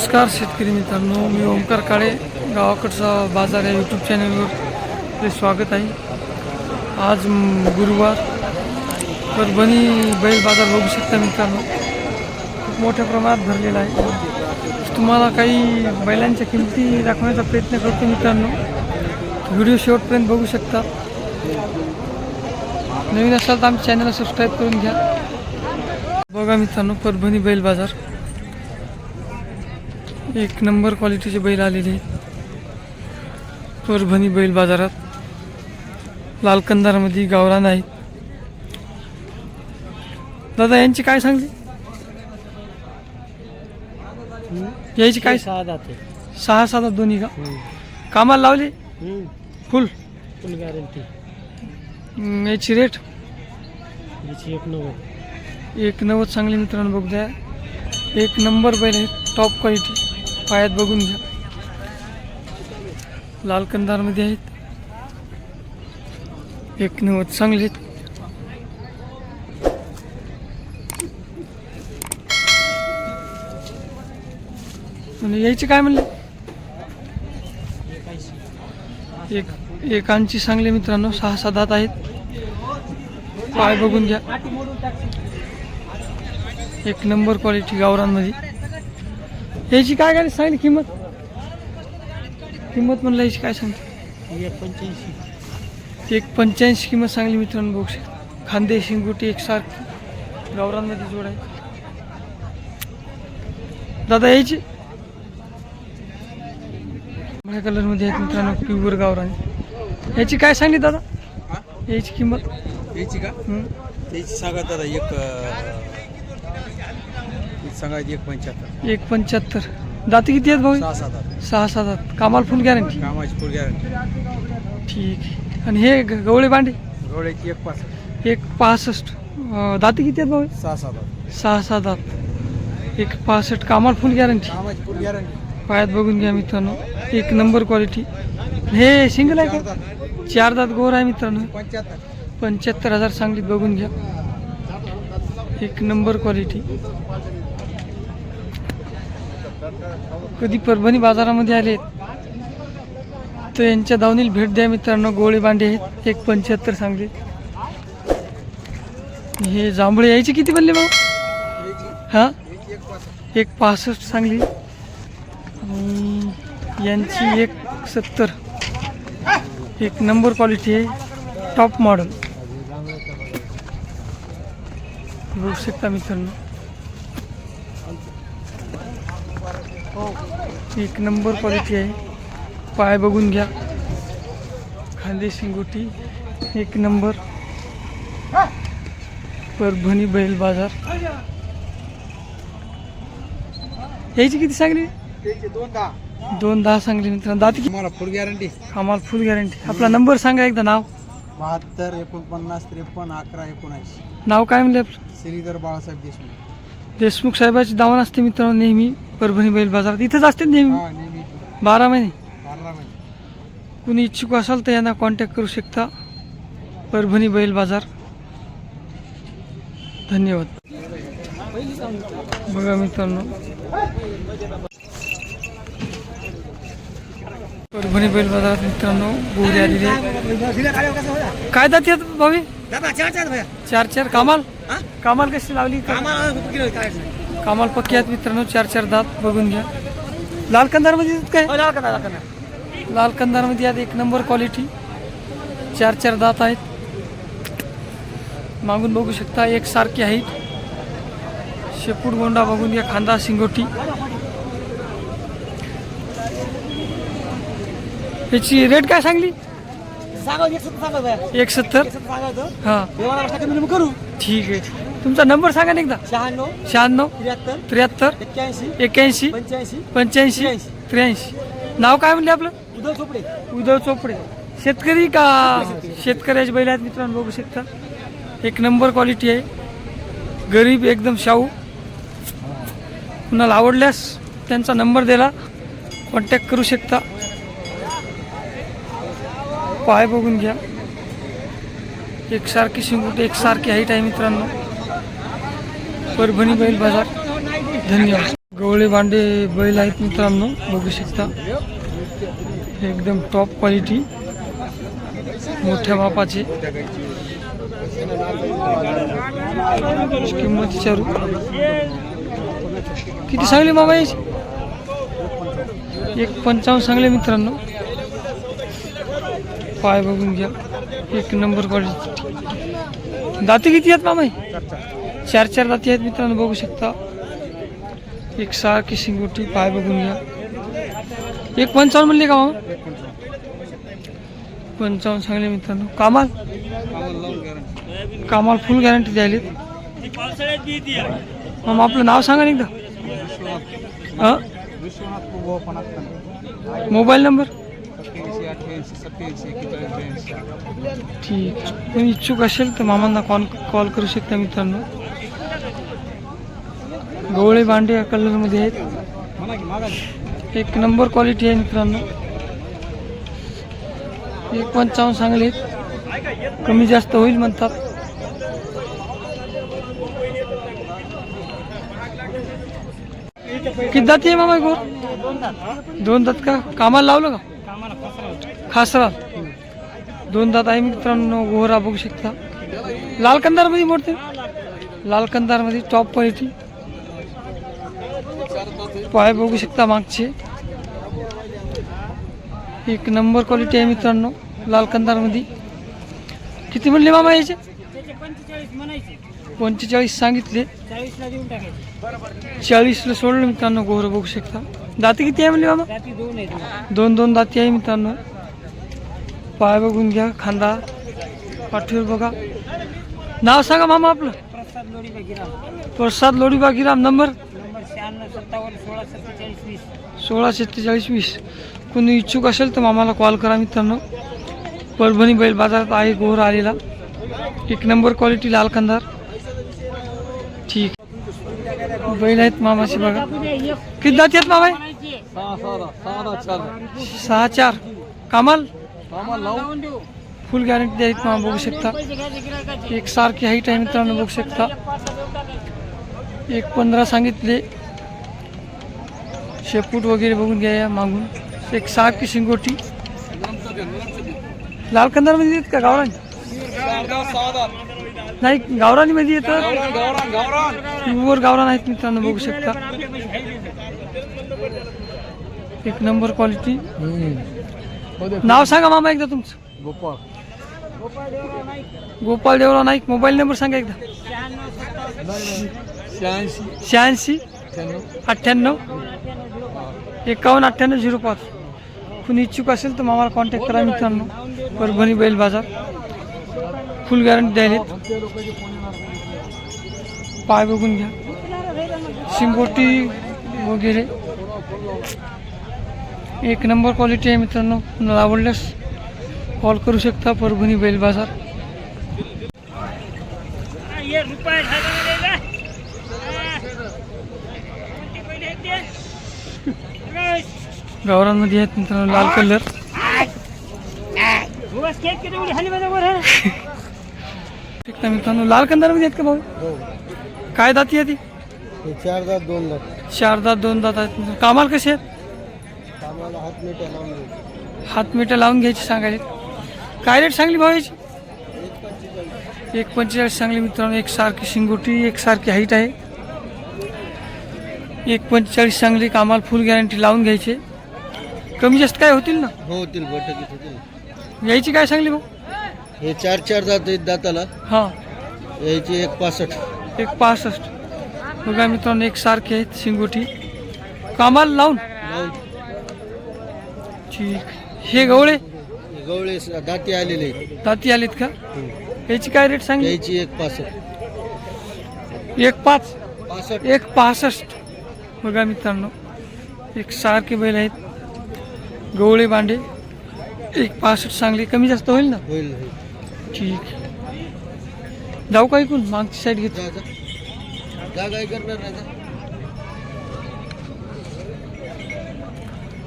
नमस्कार शेतकरी मित्रांनो मी ओमकार काळे गावाकडचा बाजार या यूट्यूब चॅनलवर आपले स्वागत आहे. आज गुरुवार परभणी बैल बाजार बघू शकता मित्रांनो खूप मोठ्या प्रमाणात भरलेला आहे. तुम्हाला काही बैलांच्या किमती दाखवण्याचा प्रयत्न करतो मित्रांनो व्हिडिओ शेवटपर्यंत बघू शकता. नवीन असाल तर आमच्या चॅनलला सबस्क्राईब करून घ्या. बघा मित्रांनो परभणी बैल बाजार. एक नंबर क्वालिटीचे बैल आलेले. परभणी बैल बाजारात. लाल कंदारमध्ये गावरान आहेत दादा यांची काय सांगली? यायची काय? सहा जाते सहा सात दोन्ही का? कामाला लावले? फुल? फुल गॅरंटी याची रेट याची एक नव्वद. एक नव्वद चांगले मित्रांनो बघू द्या. एक नंबर बैल आहे टॉप क्वालिटी पायात बघून घ्या. लाल कंदारमध्ये आहेत. एक नव्वद चांगले आहेत. म्हणजे यायचे काय म्हणले? एक एकांची चांगले मित्रांनो सहा सात दात आहेत. पाय बघून घ्या. एक नंबर क्वालिटी गावरांमध्ये याची काय काय सांगितली? किंमत? किंमत म्हणलं याची काय सांगते? एक पंच्याऐंशी. एक पंच्याऐंशी किंमत सांगली मित्रांनो बघू शकता. खांदे शिंगुटी एकसारखी गावरांमध्ये जोड आहे दादा यायची? माझ्या कलरमध्ये आहेत मित्रांनो प्युअर गावरान. याची काय सांगली दादा? याची किंमत? याची का? त्याची सांगा दादा एक सांगायची एक पंच्याहत्तर. एक पंच्याहत्तर. दाती किती आहेत भाऊ? सहा सात आठ सहा सात आठ कामाला फुल गॅरंटी कामाची फुल गॅरंटी ठीक आहे. आणि हे ग- गवळे भांडे? घोड्याची एक पाच एक पासष्ट. अं, दाती किती आहेत भाऊ? सहा सात आठ सहा दात एक पासष्ट. कामाला फुल गॅरंटी कामाची फुल गॅरंटी पायात बघून घ्या मित्रांनो. एक नंबर क्वालिटी हे सिंगल आहे का? चार दात. गोर आहे मित्रांनो. पंच्याहत्तर. पंच्याहत्तर हजार सांगलीत बघून घ्या. एक नंबर क्वालिटी कधी परभणी बाजारामध्ये आले तर यांच्या दावणील भेट द्या मित्रांनो. गोळे बांडे आहेत एक पंच्याहत्तर सांगले. हे जांभळे यायचे किती बनले भाऊ? हां? एक पासष्ट सांगली. यांची एक सत्तर. एक नंबर क्वालिटी आहे टॉप मॉडल. बघू शकता मित्रांनो. एक नंबर क्वालिटी आहे. पाय बघून घ्या. खांदे शिंगोटी एक नंबर. परभणी बैल बाजार. यायची किती सांगली? दोन दहा सांगली मित्रांनो. दाती तुम्हाला फुल गॅरंटी आम्हाला फुल गॅरंटी आपला नंबर सांगा एकदा नाव. बहात्तर एकोणपन्नास त्रेपन्न अकरा एकोणऐंशी. नाव काय म्हणले आपलं? श्रीधर बाळासाहेब देशमुख. देशमुख साहेबाची दावण असते मित्रांनो नेहमी परभणी बैल बाजारात. इथंच असते नेहमी? बारा महिने. कुणी इच्छुक असाल तर यांना कॉन्टॅक्ट करू शकता. परभणी बैल बाजार. धन्यवाद. बघा मित्रांनो. परभणी बैल बाजारात मित्रांनो गोरे आलेले. काय जाते भावी? चार चार कामाल? कामाल कशी लावली? कामाल पक्की आहेत मित्रांनो चार चार दात बघून घ्या. लाल कंदारमध्ये आहेत काय? लाल कंदारमध्ये आहेत एक नंबर क्वालिटी चार चार दात आहेत. मागून बघू शकता एक सारखी आहेत शेपूट गोंडा बघून घ्या खांदा शिंगोटी. याची रेट काय सांगली? एक सत्तर हां. करू. ठीक आहे. तुमचा नंबर सांगा ना एकदा. शहाण्णव शहाण्णव त्र्याहत्तर त्र्याहत्तर एक्क्याऐंशी एक्क्याऐंशी पंच्याऐंशी पंच्याऐंशी त्र्याऐंशी. नाव काय म्हणले आपलं? उदय चोपडे. उद्धव चोपडे. शेतकरी का? शेतकऱ्याचे बैल आहेत मित्रांनो बघू शकता. एक नंबर क्वालिटी आहे. गरीब एकदम शाहू. कुणाला आवडल्यास त्यांचा नंबर दिला कॉन्टॅक्ट करू शकता. पाय बघून घ्या. एकसारखी शिंगुट एकसारखी हाईट आहे मित्रांनो. परभणी बैल बाजार. धन्यवाद. गवळे भांडे बैल आहेत मित्रांनो बघू शकता. एकदम टॉप क्वालिटी मोठ्या मापाचे किंमत विचारू. किती सांगले मामा याची एक पंचावन्न सांगले मित्रांनो. पाय बघून घ्या. एक नंबर क्वालिटी दाती किती आहेत मामा चार चार जाती आहेत मित्रांनो बघू शकता. एक सारखी शिंगोटी पाय बघून घ्या. एक पंचावन्न म्हणले का मामा? पंचावन्न सांगले मित्रांनो. कामाल? कामाल फुल गॅरंटी द्यायलेत. मग आपलं नाव सांगा ना एकदा. हां? Mobile number? ठीक आहे. कोणी इच्छुक असेल तर मामांना कॉल कॉल करू शकता मित्रांनो. गवळे भांडे या कलरमध्ये आहेत. एक नंबर क्वालिटी आहे मित्रांनो. एक पंचावन्न सांगले कमी जास्त होईल म्हणतात. किती दाती आहे मामा गोर? दोन दात का? कामाला लावलं का? खासरा दोन दात आहे मित्रांनो गोरा बघू शकता. लाल कंदारमध्ये मोडते. लाल कंदारमध्ये टॉप क्वालिटी पाय बघू शकता मागचे. एक नंबर क्वालिटी आहे मित्रांनो लाल कंदारमध्ये. किती म्हणले मामा याचे? पंचेचाळीस सांगितले. चाळीसला सोडलं मित्रांनो गोर बघू शकता. दाती किती आहे म्हणले मामा? दोन दोन दाती आहे मित्रांनो. पाय बघून घ्या खांदा. पाठीवर बघा. नाव सांगा मामा आपलं. प्रसाद लोडी गिराम प्रसाद लोडीबा गिराम नंबर? नंबर शहाण्णव सत्तावन्न सोळा सत्तेचाळीस वीस. सोळा सत्तेचाळीस वीस. कोणी इच्छुक असेल तर मामाला कॉल करा मित्रांनो. परभणी बैल बाजारात आहे गोर आलेला. एक नंबर क्वालिटी लाल कंदार ठीक. बैल आहेत मामाचे बघा. किती जाती आहेत मामा सहा चार. कामाल? कामाला लावू लावून. देऊ फुल गॅरंटी द्यायत मामा बघू शकता. एक सारखी हाईट आहे मित्रांनो बघू शकता. एक पंधरा सांगितले. शेपूट वगैरे बघून घ्या मागून. एक सारखी शिंगोटी. लाल कंदारमध्ये येत का? गावरान? नाही गावरानीमध्ये येतं. प्युअर गावरान आहेत मित्रांनो बघू शकता. एक नंबर क्वालिटी. नाव सांगा मामा एकदा तुमचं. गोपाळ. गोपाल देवराव नाईक मोबाईल नंबर सांगा एकदा. शहाऐंशी. शहाऐंशी अठ्ठ्याण्णव एकावन्न अठ्ठ्याण्णव झिरो पाच. कुणी इच्छुक असेल तर मामाला कॉन्टॅक्ट करा मित्रांनो. परभणी बैल बाजार. फुल गॅरंटी द्यायलेत पाय बघून घ्या. शिंगोटी वगैरे. एक नंबर क्वालिटी आहे मित्रांनो. कुणाला आवडल्यास कॉल करू शकता परभणी बैल बाजार? गावरांमध्ये आहेत मित्रांनो लाल कलर. मित्रांनो लाल कंदारमध्ये आहेत का भाऊ? काय दाती आहे ती? चार दात दोन दात. चार दात दोन दात आहेत. कामाला कसे आहेत? हात मिठ्या लावून घ्यायची सांगायचे. काय रेट सांगली भाऊ याची एक पंचेचाळीस सांगली मित्रांनो एक सारखी शिंगोटी एक सारखी हाईट आहे. एक पंचेचाळीस सांगली कामाला फुल गॅरंटी लावून घ्यायचे. कमी जास्त काय होतील ना? हो होतील बैठकीत होतील. यायची काय सांगली भाऊ? हे चार चार दात आहेत दाताला. हां. याची एक पासष्ट. एक पासष्ट. बघा मित्रांनो एक सारखे आहेत शिंगोटी. कामाला लावून? लावून. ठीक. हे गवळे? गवळे दाती आलेले दाती आलेत का? याची काय रेट सांगली? याची एक पासष्ट. एक पाच? पासष्ट. एक पासष्ट. बघा मित्रांनो एक सारखे बैल आहेत. गवळे बांडे एक पासष्ट सांगली. कमी जास्त होईल ना? होईल होईल. ठीक. जाऊ का ऐकून मागची साईड घेतो. जा जा. जा काय करणार नाही.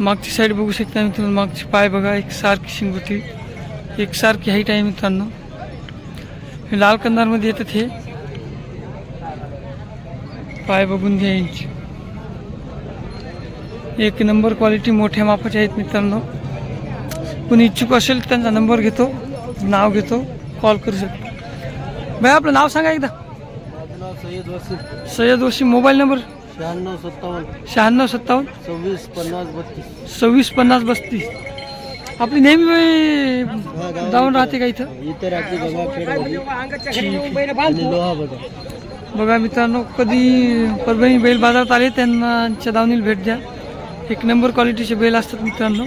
मागची साईड बघू शकता मित्रांनो मागची पाय बघा एक सारखी शिंगोटी एक सारखी हाईट आहे मित्रांनो. हे लाल कंदारमध्ये येतात हे. पाय बघून घ्या यांची. एक नंबर क्वालिटी मोठ्या मापाचे आहेत मित्रांनो. कोणी इच्छुक असेल त्यांचा नंबर घेतो नाव घेतो कॉल करू शकतो. भाई आपलं नाव सांगा एकदा. Syed Wasim mobile number? शहाण्णव सत्तावन्न. शहाण्णव सत्तावन्न? सव्वीस पन्नास बत्तीस. सव्वीस पन्नास पस्तीस आपली नेहमी बाई जाऊन राहते का इथं? इतर रात्री गंगाखेड आणि लोहा बघा. बघा मित्रांनो कधी परभणी बैल बाजारात आले त्यांच्या दावणीला भेट द्या. एक नंबर क्वालिटीचे बैल असतात मित्रांनो.